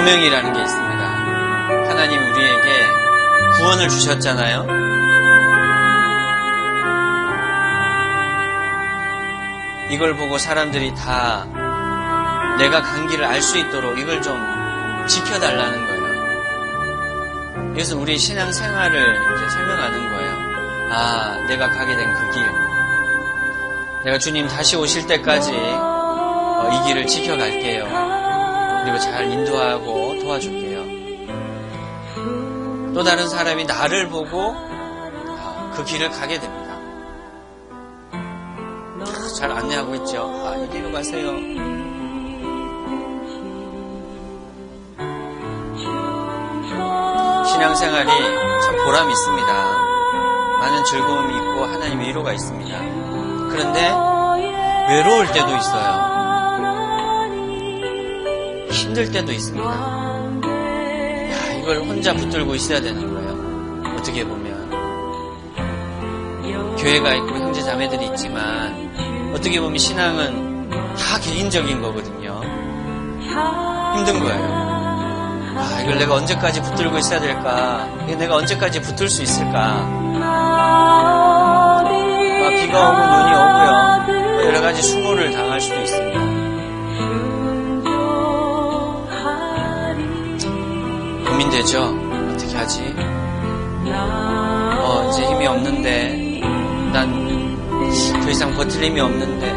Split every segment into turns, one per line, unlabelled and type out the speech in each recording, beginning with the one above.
소명이라는 게 있습니다. 하나님 우리에게 구원을 주셨잖아요. 이걸 보고 사람들이 다 내가 간 길을 알수 있도록 이걸 좀 지켜달라는 거예요. 이것은 우리 신앙 생활을 이제 설명하는 거예요. 아, 내가 가게 된 그 길. 내가 주님 다시 오실 때까지 어, 이 길을 지켜갈게요. 그리고 잘 인도하고 도와줄게요. 또 다른 사람이 나를 보고 아, 그 길을 가게 됩니다. 잘 안내하고 있죠. 아, 이리로 가세요. 신앙생활이 참 보람이 있습니다. 많은 즐거움이 있고 하나님의 위로가 있습니다. 그런데 외로울 때도 있어요. 힘들 때도 있습니다. 야, 이걸 혼자 붙들고 있어야 되는 거예요. 어떻게 보면. 교회가 있고 형제 자매들이 있지만 어떻게 보면 신앙은 다 개인적인 거거든요. 힘든 거예요. 아, 이걸 내가 언제까지 붙들고 있어야 될까? 내가 언제까지 붙을 수 있을까? 막 비가 오고 눈이 어, 이제 힘이 없는데, 난 더 이상 버틸 힘이 없는데,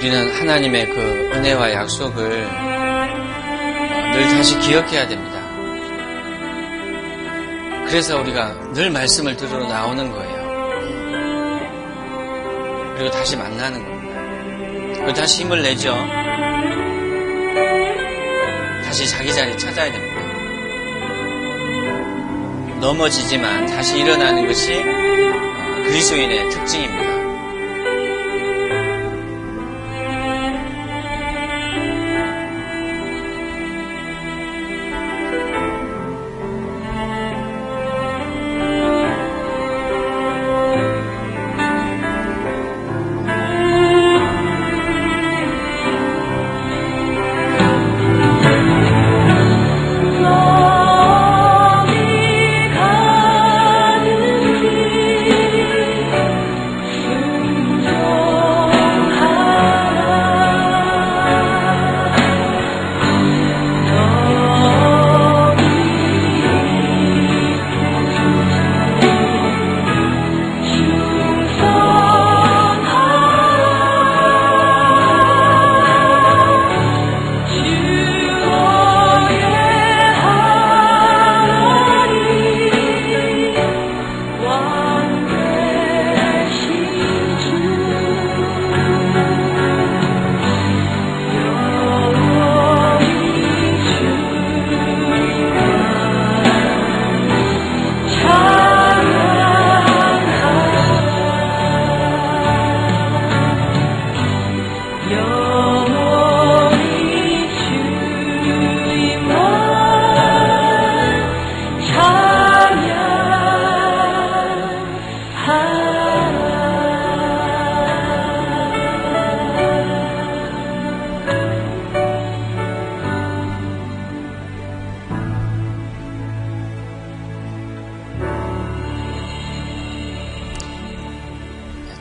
우리는 하나님의 그 은혜와 약속을 어, 늘 다시 기억해야 됩니다. 그래서 우리가 늘 말씀을 들으러 나오는 거예요. 그리고 다시 만나는 겁니다. 그리고 다시 힘을 내죠. 다시 자기 자리 찾아야 됩니다. 넘어지지만 다시 일어나는 것이 어, 그리스도인의 특징입니다.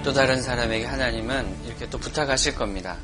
또 다른 사람에게 하나님은 이렇게 또 부탁하실 겁니다.